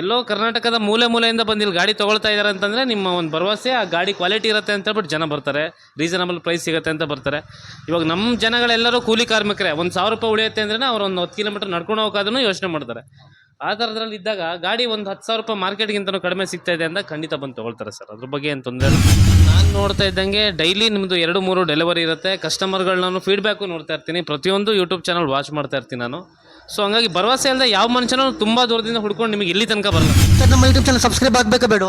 ಎಲ್ಲೋ ಕರ್ನಾಟಕದ ಮೂಲೆ ಮೂಲೆಯಿಂದ ಬಂದು ಗಾಡಿ ತೊಗೊಳ್ತಾ ಇದ್ದಾರೆ ಅಂತಂದರೆ ನಿಮ್ಮ ಒಂದು ಭರವಸೆ, ಆ ಗಾಡಿ ಕ್ವಾಲಿಟಿ ಇರುತ್ತೆ ಅಂತ ಹೇಳ್ಬಿಟ್ಟು ಜನ ಬರ್ತಾರೆ. ರೀಸನಬಲ್ ಪ್ರೈಸ್ ಸಿಗುತ್ತೆ ಅಂತ ಬರ್ತಾರೆ. ಇವಾಗ ನಮ್ಮ ಜನಗಳೆಲ್ಲರೂ ಕೂಲಿ ಕಾರ್ಮಿಕರೇ, ಒಂದು ಸಾವಿರ ರೂಪಾಯಿ ಉಳಿಯುತ್ತೆ ಅಂದ್ರೆ ಅವ್ರು ಒಂದು ಹತ್ತು ಕಿಲೋಮೀಟರ್ ನಡ್ಕೊಂಡು ಹೋಗೋದನ್ನು ಯೋಚನೆ ಮಾಡ್ತಾರೆ. ಆ ಥರದ್ರಲ್ಲಿ ಇದ್ದಾಗ ಗಾಡಿ ಒಂದು ಹತ್ತು ಸಾವಿರ ರೂಪಾಯಿ ಮಾರ್ಕೆಟ್ಗಿಂತನೂ ಕಡಿಮೆ ಸಿಗ್ತಾ ಇದೆ ಅಂತ ಖಂಡಿತ ಬಂದು ತೊಗೊಳ್ತಾರೆ ಸರ್. ಅದ್ರ ಬಗ್ಗೆ ಏನು ತೊಂದರೆ ನಾನು ನೋಡ್ತಾ ಇದ್ದಂಗೆ ಡೈಲಿ ನಿಮ್ಮದು ಎರಡು ಮೂರು ಡೆಲಿವರಿ ಇರುತ್ತೆ. ಕಸ್ಟಮರ್ಗಳನ್ನೂ ನಾನು ಫೀಡ್ಬ್ಯಾಕು ನೋಡ್ತಾ ಇರ್ತೀನಿ. ಪ್ರತಿಯೊಂದು ಯೂಟ್ಯೂಬ್ ಚಾನಲ್ ವಾಚ್ ಮಾಡ್ತಾ ಇರ್ತೀನಿ ನಾನು. ಸೊ ಹಂಗಾಗಿ ಭರವಸೆ ಅಲ್ಲದೆ ಯಾವ ಮನುಷ್ಯನೂ ತುಂಬ ದೂರದಿಂದ ಹುಡ್ಕೊಂಡು ನಿಮಗೆ ಇಲ್ಲಿ ತನಕ ಬರಲ್ಲ. ಸರ್ ನಮ್ಮ ಯೂಟ್ಯೂಬ್ ಚಾನಲ್ ಸಬ್ಸ್ಕ್ರೈಬ್ ಆಗಬೇಕಾ ಬೇಡ?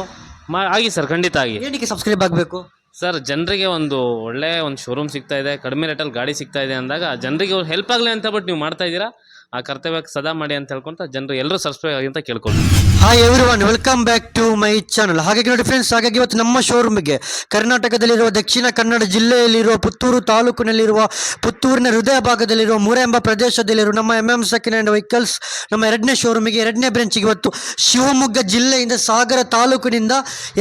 ಮಾ ಆಗಿ ಸರ್ ಖಂಡಿತ ಆಗಿ. ಏನಕ್ಕೆ ಸಬ್ಸ್ಕ್ರೈಬ್ ಆಗಬೇಕು? ಸರ್ ಜನರಿಗೆ ಒಂದು ಒಳ್ಳೆ ಒಂದು ಶೋರೂಮ್ ಸಿಗ್ತಾ ಇದೆ ಕಡಿಮೆ ರೇಟಲ್ಲಿ ಗಾಡಿ ಸಿಗ್ತಾ ಇದೆ ಅಂದಾಗ ಜನರಿಗೆ ಹೆಲ್ಪ್ ಆಗಲಿ ಅಂತ ಬಿಟ್ಟು ನೀವು ಮಾಡ್ತಾ ಇದ್ದೀರಾ? ಆ ಕರ್ತವ್ಯಕ್ಕೆ ಸದಾ ಮಾಡಿ ಅಂತ ಹೇಳ್ಕೊಂತ ಜನರು ಎಲ್ಲರೂ ಸಬ್ಸ್ಕ್ರೈಬ್ ಆಗಿ ಅಂತ ಕೇಳ್ಕೊಂಡು hi everyone welcome back to my channel ಹಾಗಾಗಿ ನೋಡಿ ಫ್ರೆಂಡ್ಸ್ ಹಾಗಾಗಿ ಇವತ್ತು ನಮ್ಮ ಶೋರೂಮ್ಗೆ ಕರ್ನಾಟಕದಲ್ಲಿರುವ, ದಕ್ಷಿಣ ಕನ್ನಡ ಜಿಲ್ಲೆಯಲ್ಲಿರುವ, ಪುತ್ತೂರು ತಾಲೂಕಿನಲ್ಲಿರುವ, ಪುತ್ತೂರಿನ ಹೃದಯ ಭಾಗದಲ್ಲಿರುವ, ಮೂರ ಎಂಬ ಪ್ರದೇಶದಲ್ಲಿರುವ ನಮ್ಮ M M second hand vehicles ನಮ್ಮ ಎರಡನೇ ಶೋರೂಮಿಗೆ ಎರಡನೇ ಬ್ರಾಂಚಿಗೆ ಇವತ್ತು ಶಿವಮೊಗ್ಗ ಜಿಲ್ಲೆಯಿಂದ ಸಾಗರ ತಾಲೂಕಿನಿಂದ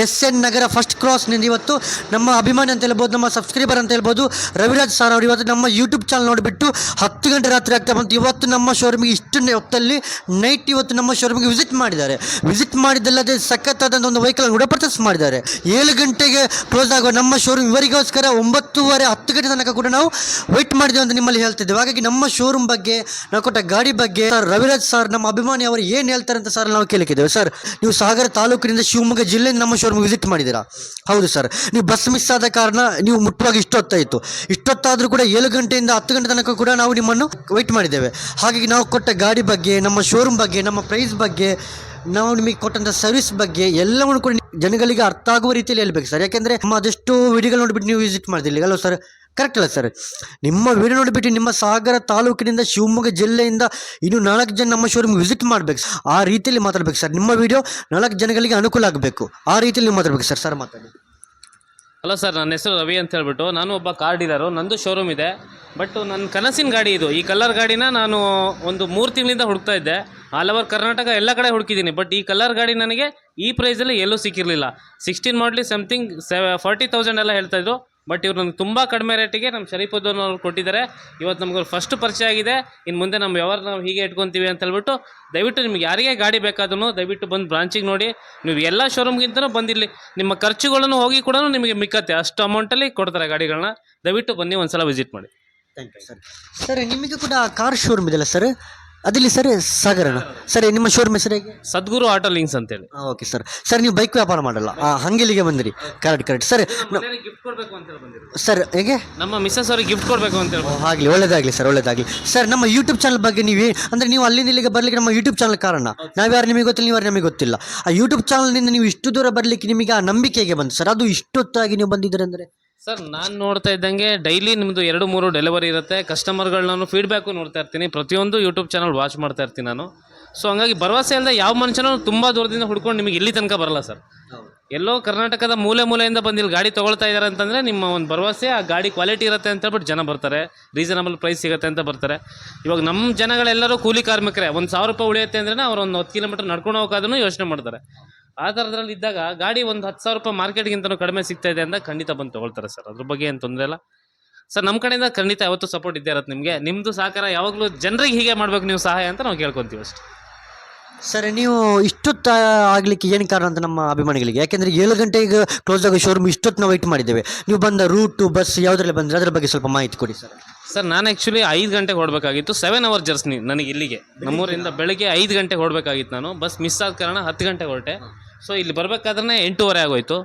ಎಸ್ ಎನ್ ನಗರ ಫಸ್ಟ್ ಕ್ರಾಸ್ನಿಂದ ಇವತ್ತು ನಮ್ಮ ಅಭಿಮಾನಿ ಅಂತ ಹೇಳ್ಬೋದು, ನಮ್ಮ ಸಬ್ಸ್ಕ್ರೈಬರ್ ಅಂತ ಹೇಳ್ಬೋದು, ರವಿರಾಜ್ ಸರ್ ಅವರು ಇವತ್ತು ನಮ್ಮ ಯೂಟ್ಯೂಬ್ ಚಾನಲ್ ನೋಡಿಬಿಟ್ಟು ಹತ್ತು ಗಂಟೆ ರಾತ್ರಿ ಆಗ್ತಾ ಬಂತು. ಇವತ್ತು ನಮ್ಮ ಶೋರೂಮಿಗೆ ಇಷ್ಟು ಹೊತ್ತಲ್ಲಿ ನೈಟ್ ಇವತ್ತು ನಮ್ಮ ಶೋರೂಮಿಗೆ ವಿಸಿಟ್ ಮಾಡಿದ್ದಾರೆ. ವಿಸಿಟ್ ಮಾಡಿದ್ದಲ್ಲದೆ ಸಖತ್ತಾದಂಥ ಒಂದು ವೆಹಿಕಲ್ ಕೂಡ ಪರ್ಚೇಸ್ ಮಾಡಿದ್ದಾರೆ. ಏಳು ಗಂಟೆಗೆ ಕ್ಲೋಸ್ ಆಗುವ ನಮ್ಮ ಶೋರೂಮ್ ಇವರಿಗೋಸ್ಕರ ಒಂಬತ್ತೂವರೆ ಹತ್ತು ಗಂಟೆ ತನಕ ಕೂಡ ನಾವು ವೆಯ್ಟ್ ಮಾಡಿದ್ದೇವೆ ಅಂತ ನಿಮ್ಮಲ್ಲಿ ಹೇಳ್ತಿದ್ದೇವೆ. ಹಾಗಾಗಿ ನಮ್ಮ ಶೋರೂಮ್ ಬಗ್ಗೆ, ನಾವು ಕೊಟ್ಟ ಗಾಡಿ ಬಗ್ಗೆ ಸರ್ ರವಿರಾಜ್ ಸರ್ ನಮ್ಮ ಅಭಿಮಾನಿ ಅವರು ಏನು ಹೇಳ್ತಾರೆ ಅಂತ ಸರ್ ನಾವು ಕೇಳಿಕಿದ್ದೇವೆ ಸರ್, ನೀವು ಸಾಗರ ತಾಲೂಕಿನಿಂದ ಶಿವಮೊಗ್ಗ ಜಿಲ್ಲೆಯಿಂದ ನಮ್ಮ ಶೋರೂಮ್ ವಿಸಿಟ್ ಮಾಡಿದ್ದೀರಾ? ಹೌದು ಸರ್. ನೀವು ಬಸ್ ಮಿಸ್ ಆದ ಕಾರಣ ನೀವು ಮುಟ್ಟುವಾಗ ಇಷ್ಟೊತ್ತಾಯಿತು. ಇಷ್ಟೊತ್ತಾದರೂ ಕೂಡ ಏಳು ಗಂಟೆಯಿಂದ ಹತ್ತು ಗಂಟೆ ತನಕ ಕೂಡ ನಾವು ನಿಮ್ಮನ್ನು ವೆಯ್ಟ್ ಮಾಡಿದ್ದೇವೆ. ಹಾಗಾಗಿ ನಾವು ಕೊಟ್ಟ ಗಾಡಿ ಬಗ್ಗೆ, ನಮ್ಮ ಶೋರೂಮ್ ಬಗ್ಗೆ, ನಮ್ಮ ಪ್ರೈಸ್ ಬಗ್ಗೆ, ನಾವು ನಿಮಗೆ ಕೊಟ್ಟಂಥ ಸರ್ವಿಸ್ ಬಗ್ಗೆ ಎಲ್ಲವನ್ನು ಕೂಡ ಜನಗಳಿಗೆ ಅರ್ಥ ಆಗುವ ರೀತಿಯಲ್ಲಿ ಹೇಳ್ಬೇಕು ಸರ್ ಯಾಕೆಂದರೆ ನಮ್ಮ ಅದೆಷ್ಟು ವಿಡಿಯೋಗಳು ನೋಡಿಬಿಟ್ಟು ನೀವು ವಿಸಿಟ್ ಮಾಡ್ತಿಲ್ಲ ಅಲ್ವ ಸರ್ ಕರೆಕ್ಟ್ ಅಲ್ಲ ಸರ್ ನಿಮ್ಮ ವಿಡಿಯೋ ನೋಡಿಬಿಟ್ಟು ನಿಮ್ಮ ಸಾಗರ ತಾಲೂಕಿನಿಂದ ಶಿವಮೊಗ್ಗ ಜಿಲ್ಲೆಯಿಂದ ಇನ್ನು ನಾಲ್ಕು ಜನ ನಮ್ಮ ಶೋರೂಮ್ಗೆ ವಿಸಿಟ್ ಮಾಡಬೇಕು ಆ ರೀತಿಯಲ್ಲಿ ಮಾತಾಡ್ಬೇಕು ಸರ್ ನಿಮ್ಮ ವಿಡಿಯೋ ನಾಲ್ಕು ಜನಗಳಿಗೆ ಅನುಕೂಲ ಆಗಬೇಕು. ಆ ರೀತಿಯಲ್ಲಿ ನೀವು ಮಾತಾಡ್ಬೇಕು ಸರ್ ಸರ್ ಮಾತಾಡಿ. ಹಲೋ ಸರ್, ನನ್ನ ಹೆಸರು ರವಿ ಅಂತ ಹೇಳ್ಬಿಟ್ಟು ನಾನು ಒಬ್ಬ ಕಾರ್ ಡೀಲರು ನಂದು ಶೋರೂಮ್ ಇದೆ. ಬಟ್ ನನ್ನ ಕನಸಿನ ಗಾಡಿ ಇದು. ಈ ಕಲರ್ ಗಾಡಿನ ನಾನು ಒಂದು ಮೂರು ತಿಂಗಳಿಂದ ಹುಡುಕ್ತಾ ಇದ್ದೆ. ಆಲ್ ಓವರ್ ಕರ್ನಾಟಕ ಎಲ್ಲ ಕಡೆ ಹುಡುಕಿದ್ದೀನಿ. ಬಟ್ ಈ ಕಲರ್ ಗಾಡಿ ನನಗೆ ಈ ಪ್ರೈಸಲ್ಲಿ ಎಲ್ಲೂ ಸಿಕ್ಕಿರಲಿಲ್ಲ. ಸಿಕ್ಸ್ಟೀನ್ ಮಾಡಲಿ ಸಮಥಿಂಗ್ ಸೆವೆ ಫಾರ್ಟಿ ತೌಸಂಡ್ ಎಲ್ಲ ಹೇಳ್ತಾಯಿದ್ರು ಬಟ್ ಇವ್ರು ನಮ್ಗೆ ತುಂಬ ಕಡಿಮೆ ರೇಟಿಗೆ ನಮ್ಮ ಶರೀಫುದ್ದೀನ್ ಅವ್ರು ಕೊಟ್ಟಿದ್ದಾರೆ. ಇವತ್ತು ನಮ್ಗೆ ಫಸ್ಟ್ ಪರಿಚಯ ಆಗಿದೆ. ಇನ್ನು ಮುಂದೆ ನಮ್ಮ ವ್ಯವಹಾರ ನಾವು ಹೀಗೆ ಇಟ್ಕೊತೀವಿ ಅಂತ ಹೇಳ್ಬಿಟ್ಟು ದಯವಿಟ್ಟು ನಿಮ್ಗೆ ಯಾರಿಗೆ ಗಾಡಿ ಬೇಕಾದ್ರೂ ದಯವಿಟ್ಟು ಬಂದು ಬ್ರಾಂಚಿಗೆ ನೋಡಿ. ನೀವು ಎಲ್ಲ ಶೋರೂಮ್ಗಿಂತನೂ ಬಂದಿರಲಿ. ನಿಮ್ಮ ಖರ್ಚುಗಳನ್ನು ಹೋಗಿ ಕೂಡ ನಿಮಗೆ ಮಿಕ್ಕತ್ತೆ. ಅಷ್ಟು ಅಮೌಂಟಲ್ಲಿ ಕೊಡ್ತಾರೆ ಗಾಡಿಗಳನ್ನ. ದಯವಿಟ್ಟು ಬನ್ನಿ ಒಂದು ಸಲ ವಿಸಿಟ್ ಮಾಡಿ. ಥ್ಯಾಂಕ್ ಯು ಸರ್ ಸರ್ ನಿಮಗೆ ಕೂಡ ಕಾರ್ ಶೋರೂಮ್ ಇದೆಯಲ್ಲ ಸರ್ ಅದಿಲ್ಲಿ ಸರ್ ಸಾಗರನ. ಸರ್ ನಿಮ್ಮ ಶೋರ್ ಹೆಸರು ಹೇಗೆ? ಸದ್ಗುರು ಆಟೋ ಲಿಂಕ್ಸ್ ಅಂತೇಳಿ. ಓಕೆ ಸರ್ ಸರ್ ನೀವು ಬೈಕ್ ವ್ಯಾಪಾರ ಮಾಡಲ್ಲ. ಆ, ಹಂಗೆಲ್ಲಿಗೆ ಬಂದಿರಿ. ಕರೆಕ್ಟ್ ಕರೆಕ್ಟ್ ಸರ್ ಗಿಫ್ಟ್ ಕೊಡಬೇಕು ಅಂತ ಹೇಳಿ ಬಂದಿರೋದು. ಸರ್ ಹೇಗೆ? ನಮ್ಮ ಮಿಸ್ಸಸ್ ಅವ್ರಿಗೆ ಗಿಫ್ಟ್ ಕೊಡಬೇಕು ಅಂತ ಹೇಳಿ ಆಗಲಿ ಒಳ್ಳೇದಾಗಲಿ ಸರ್ ಒಳ್ಳೇದಾಗಲಿ. ಸರ್ ನಮ್ಮ ಯೂಟ್ಯೂಬ್ ಚಾನಲ್ ಬಗ್ಗೆ ನೀವು ಅಂದರೆ ನೀವು ಅಲ್ಲಿಂದ ಇಲ್ಲಿಗೆ ಬರಲಿಕ್ಕೆ ನಮ್ಮ ಯೂಟ್ಯೂಬ್ ಚಾನಲ್ ಕಾರಣ? ನಾವ್ಯಾರು ನಿಮಗೆ ಗೊತ್ತಿಲ್ಲ ನೀವು ನಮಗೆ ಗೊತ್ತಿಲ್ಲ. ಆ ಯೂಟ್ಯೂಬ್ ಚಾನಲ್ನಿಂದ ನೀವು ಇಷ್ಟು ದೂರ ಬರಲಿಕ್ಕೆ ನಿಮಗೆ ಆ ನಂಬಿಕೆ ಹೇಗೆ ಬಂತು? ಸರ್ ಅದು ಇಷ್ಟೊತ್ತಾಗಿ ನೀವು ಬಂದಿದ್ದೀರಿ ಅಂದರೆ? ಸರ್ ನಾನು ನೋಡ್ತಾ ಇದ್ದಂಗೆ ಡೈಲಿ ನಿಮ್ಮದು ಎರಡು ಮೂರು ಡೆಲಿವರಿ ಇರುತ್ತೆ. ಕಸ್ಟಮರ್ಗಳು ನಾನು ಫೀಡ್ಬ್ಯಾಕು ನೋಡ್ತಾ ಇರ್ತೀನಿ. ಪ್ರತಿಯೊಂದು ಯೂಟ್ಯೂಬ್ ಚಾನಲ್ ವಾಚ್ ಮಾಡ್ತಾ ಇರ್ತೀನಿ ನಾನು. ಸೊ ಹಂಗಾಗಿ ಭರವಸೆ ಅಲ್ಲದೆ ಯಾವ ಮನುಷ್ಯನೂ ತುಂಬ ದೂರದಿಂದ ಹುಡ್ಕೊಂಡು ನಿಮಗೆ ಇಲ್ಲಿ ತನಕ ಬರಲ್ಲ ಸರ್. ಎಲ್ಲೋ ಕರ್ನಾಟಕದ ಮೂಲೆ ಮೂಲೆಯಿಂದ ಬಂದು ಇಲ್ಲಿ ಗಾಡಿ ತೊಗೊಳ್ತಾ ಇದ್ದಾರೆ ಅಂತಂದರೆ ನಿಮ್ಮ ಒಂದು ಭರವಸೆ ಆ ಗಾಡಿ ಕ್ವಾಲಿಟಿ ಇರುತ್ತೆ ಅಂತ ಹೇಳ್ಬಿಟ್ಟು ಜನ ಬರ್ತಾರೆ. ರೀಸನಬಲ್ ಪ್ರೈಸ್ ಸಿಗುತ್ತೆ ಅಂತ ಬರ್ತಾರೆ. ಇವಾಗ ನಮ್ಮ ಜನಗಳೆಲ್ಲರೂ ಕೂಲಿ ಕಾರ್ಮಿಕರೇ. ಒಂದು ಸಾವಿರ ರೂಪಾಯಿ ಉಳಿಯುತ್ತೆ ಅಂದ್ರೆ ಅವ್ರು ಒಂದು ಹತ್ತು ಕಿಲೋಮೀಟರ್ ನಡ್ಕೊಂಡು ಹೋಗೋದನ್ನು ಯೋಚನೆ ಮಾಡ್ತಾರೆ. ಆ ಥರದ್ರಲ್ಲಿ ಇದ್ದಾಗ ಗಾಡಿ ಒಂದು ಹತ್ತು ಸಾವಿರ ರೂಪಾಯಿ ಮಾರ್ಕೆಟ್ಗಿಂತನೂ ಕಡಿಮೆ ಸಿಗ್ತಾ ಇದೆ ಅಂತ ಖಂಡಿತ ಬಂದು ತೊಗೊಳ್ತಾರೆ ಸರ್. ಅದ್ರ ಬಗ್ಗೆ ಏನು ತೊಂದರೆ ಇಲ್ಲ. ಸರ್ ನಮ್ಮ ಕಡೆಯಿಂದ ಖಂಡಿತ ಯಾವತ್ತೂ ಸಪೋರ್ಟ್ ಇದ್ದೇ ಇರತ್ತೆ ನಿಮಗೆ. ನಿಮ್ಮದು ಸಹಕಾರ ಯಾವಾಗಲೂ ಜನರಿಗೆ ಹೀಗೆ ಮಾಡ್ಬೇಕು ನೀವು ಸಹಾಯ ಅಂತ ನಾವು ಕೇಳ್ಕೊತೀವಿ ಅಷ್ಟೇ. ಸರ್ ನೀವು ಇಷ್ಟೊತ್ತು ಆಗಲಿಕ್ಕೆ ಏನು ಕಾರಣ ಅಂತ ನಮ್ಮ ಅಭಿಮಾನಿಗಳಿಗೆ? ಯಾಕೆಂದರೆ ಏಳು ಗಂಟೆಗೆ ಕ್ಲೋಸ್ ಆಗೋ ಶೋರೂಮ್ ಇಷ್ಟೊತ್ತು ನಾವು ವೆಯ್ಟ್ ಮಾಡಿದ್ದೇವೆ. ನೀವು ಬಂದ ರೂಟು ಬಸ್ ಯಾವುದ್ರಲ್ಲಿ ಬಂದರೆ ಅದರ ಬಗ್ಗೆ ಸ್ವಲ್ಪ ಮಾಹಿತಿ ಕೊಡಿ ಸರ್. ಸರ್ ನಾನು ಆ್ಯಕ್ಚುಲಿ ಐದು ಗಂಟೆಗೆ ಹೊರಡಬೇಕಾಗಿತ್ತು ಸೆವೆನ್ ಅವರ್ ಜರ್ಸ್ನಿ ನನಗೆ ಇಲ್ಲಿಗೆ. ನಮ್ಮೂರಿಂದ ಬೆಳಗ್ಗೆ ಐದು ಗಂಟೆಗೆ ಹೊರಡಬೇಕಾಗಿತ್ತು ನಾನು. ಬಸ್ ಮಿಸ್ ಆದ ಕಾರಣ ಹತ್ತು ಗಂಟೆಗೆ ಹೊರಟೆ. ಸೊ ಇಲ್ಲಿ ಬರಬೇಕಾದ್ರೆ ಎಂಟೂವರೆ ಆಗೋಯ್ತು.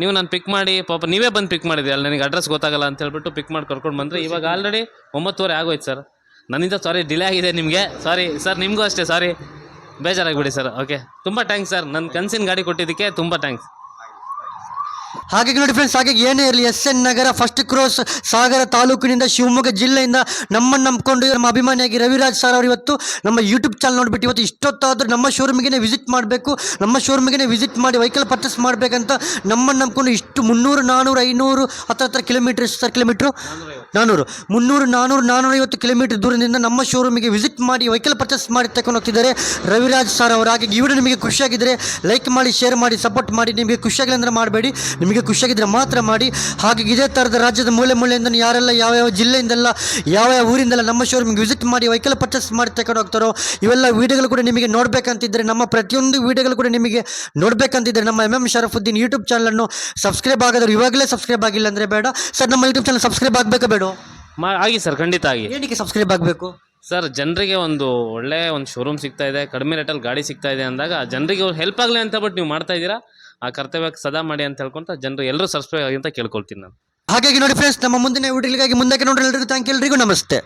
ನೀವು ನಾನು ಪಿಕ್ ಮಾಡಿ, ಪಾಪ ನೀವೇ ಬಂದು ಪಿಕ್ ಮಾಡಿದ್ರಿ. ಅಲ್ಲಿ ನನಗೆ ಅಡ್ರೆಸ್ ಗೊತ್ತಾಗಲ್ಲ ಅಂತ ಹೇಳ್ಬಿಟ್ಟು ಪಿಕ್ ಮಾಡಿ ಕರ್ಕೊಂಡು ಬಂದರೆ. ಇವಾಗ ಆಲ್ರೆಡಿ ಒಂಬತ್ತುವರೆ ಆಗೋಯ್ತು ಸರ್ ನನ್ನಿಂದ ಸಾರಿ ಡಿಲೇ ಆಗಿದೆ ನಿಮಗೆ. ಸಾರಿ ಸರ್ ನಿಮಗೂ ಅಷ್ಟೇ ಸಾರಿ ಬೇಜಾರಾಗಿಬಿಡಿ ಸರ್ ಓಕೆ ತುಂಬ ಥ್ಯಾಂಕ್ಸ್ ಸರ್ ನನ್ನ ಕನಸಿನ ಗಾಡಿ ಕೊಟ್ಟಿದ್ದಕ್ಕೆ ತುಂಬ ಥ್ಯಾಂಕ್ಸ್ ಹಾಗಾಗಿ ನೋಡಿ ಫ್ರೆಂಡ್ಸ್ ಹಾಗಾಗಿ ಏನೇ ಇರಲಿ S N Nagar first cross Sagara ತಾಲೂಕಿನಿಂದ ಶಿವಮೊಗ್ಗ ಜಿಲ್ಲೆಯಿಂದ ನಮ್ಮನ್ನು ನಂಬ್ಕೊಂಡು ನಮ್ಮ ಅಭಿಮಾನಿಯಾಗಿ ರವಿರಾಜ್ ಸರ್ ಅವರು ಇವತ್ತು ನಮ್ಮ ಯೂಟ್ಯೂಬ್ ಚಾನಲ್ ನೋಡಿಬಿಟ್ಟು ಇವತ್ತು ಇಷ್ಟೊತ್ತಾದರೂ ನಮ್ಮ ಶೋರೂಮಿಗೆ ವಿಸಿಟ್ ಮಾಡಬೇಕು, ನಮ್ಮ ಶೋರೂಮಿಗೆ ವಿಸಿಟ್ ಮಾಡಿ ವೆಹಿಕಲ್ ಪರ್ಚೇಸ್ ಮಾಡಬೇಕಂತ ನಮ್ಮನ್ನು ನಂಬ್ಕೊಂಡು ಇಷ್ಟು ಮುನ್ನೂರು ನಾನ್ನೂರು ಐನೂರು ಹತ್ರ ಹತ್ರ ಕಿಲೋಮೀಟರ್ ಎಷ್ಟು ಸರ್ ಕಿಲೋಮೀಟ್ರು ನಾನೂರು. ಮುನ್ನೂರು, ನಾನೂರು, ನಾನೂರೈವತ್ತು ಕಿಲೋಮೀಟರ್ ದೂರದಿಂದ ನಮ್ಮ ಶೋರೂಮಿಗೆ ವಿಸಿಟ್ ಮಾಡಿ ವೆಹಿಕಲ್ ಪರ್ಚೇಸ್ ಮಾಡಿ ತಗೊಂಡು ಹೋಗ್ತಿದ್ದಾರೆ. ರವಿರಾಜ್ ಸರ್ ಅವರು ಹಾಗೆ ವಿಡಿಯೋ ನಿಮಗೆ ಖುಷಿಯಾಗಿದ್ದರೆ ಲೈಕ್ ಮಾಡಿ ಶೇರ್ ಮಾಡಿ ಸಪೋರ್ಟ್ ಮಾಡಿ, ನಿಮಗೆ ಖುಷಿಯಾಗಿಲ್ಲ ಅಂದರೆ ಮಾಡಬೇಡಿ. ನಿಮಗೆ ಖುಷಿಯಾಗಿದ್ದರೆ ಮಾತ್ರ ಮಾಡಿ. ಹಾಗೆ ಇದೇ ಥರದ ರಾಜ್ಯದ ಮೂಲೆ ಮೂಲೆಯಿಂದ ಯಾರೆಲ್ಲ ಯಾವ್ಯಾವ ಜಿಲ್ಲೆಯಿಂದೆಲ್ಲ ಯಾವ ಯಾವ ಊರಿಂದೆಲ್ಲ ನಮ್ಮ ಶೋರೂಮಿಗೆ ವಿಸಿಟ್ ಮಾಡಿ ವೆಹಿಕಲ್ ಪರ್ಚೇಸ್ ಮಾಡಿ ತಗೊಂಡು ಹೋಗ್ತಾರೋ, ಇವೆಲ್ಲ ವೀಡಿಯೋಗಳು ಕೂಡ ನಿಮಗೆ ನೋಡಬೇಕಂತಿದ್ದರೆ ನಮ್ಮ ಪ್ರತಿಯೊಂದು ವೀಡಿಯೋಗಳು ಕೂಡ ನಿಮಗೆ ನೋಡಬೇಕಂತಿದ್ದರೆ ನಮ್ಮ ಎಂ ಎಂ ಶರಫುದ್ದೀನ್ ಯೂಟ್ಯೂಬ್ ಚಾನಲನ್ನು ಸಬ್ಸ್ಕ್ರೈಬ್ ಆಗೋದ್ರು ಇವಾಗಲೇ ಸಬ್ಸ್ಕ್ರೈಬ್ ಆಗಿಲ್ಲ ಅಂದರೆ ಬೇಡ. ಸರ್, ನಮ್ಮ ಯೂಟ್ಯೂಬ್ ಚಾನಲ್ ಸಬ್ಸ್ಕ್ರೈಬ್ ಆಗಬೇಕು ಬೇಡ? ಮಾ ಆಗಿ ಸರ್ ಖಂಡಿತ ಆಗಿ. ಏನಕ್ಕೆ ಸಬ್ಸ್ಕ್ರೈಬ್ ಆಗಬೇಕು? ಸರ್ ಜನರಿಗೆ ಒಂದು ಒಳ್ಳೆ ಒಂದು ಶೋರೂಮ್ ಸಿಗ್ತಾ ಇದೆ ಕಡಿಮೆ ರೇಟಲ್ಲಿ ಗಾಡಿ ಸಿಗ್ತಾ ಇದೆ ಅಂದಾಗ ಜನರಿಗೆ ಹೆಲ್ಪ್ ಆಗಲಿ ಅಂತ ಬಟ್ ನೀವು ಮಾಡ್ತಾ ಇದ್ದೀರಾ? ಆ ಕರ್ತವ್ಯಕ್ಕೆ ಸದಾ ಮಾಡಿ ಅಂತ ಹೇಳ್ಕೊಂತ ಜನರು ಎಲ್ಲರೂ ಸಬ್ಸ್ಕ್ರೈಬ್ ಆಗಿ ಅಂತ ಕೇಳ್ಕೊಳ್ತೀನಿ ನಾನು. ಹಾಗಾಗಿ ನೋಡಿ ಫ್ರೆಂಡ್ಸ್ ನಮ್ಮ ಮುಂದಿನ ವಿಡಿಯೋಗಳಿಗಾಗಿ ಮುಂದಕ್ಕೆ ನೋಡಿ ಎಲ್ರಿಗೂ ಥ್ಯಾಂಕ್ ಎಲ್ರಿಗೂ ನಮಸ್ತೆ.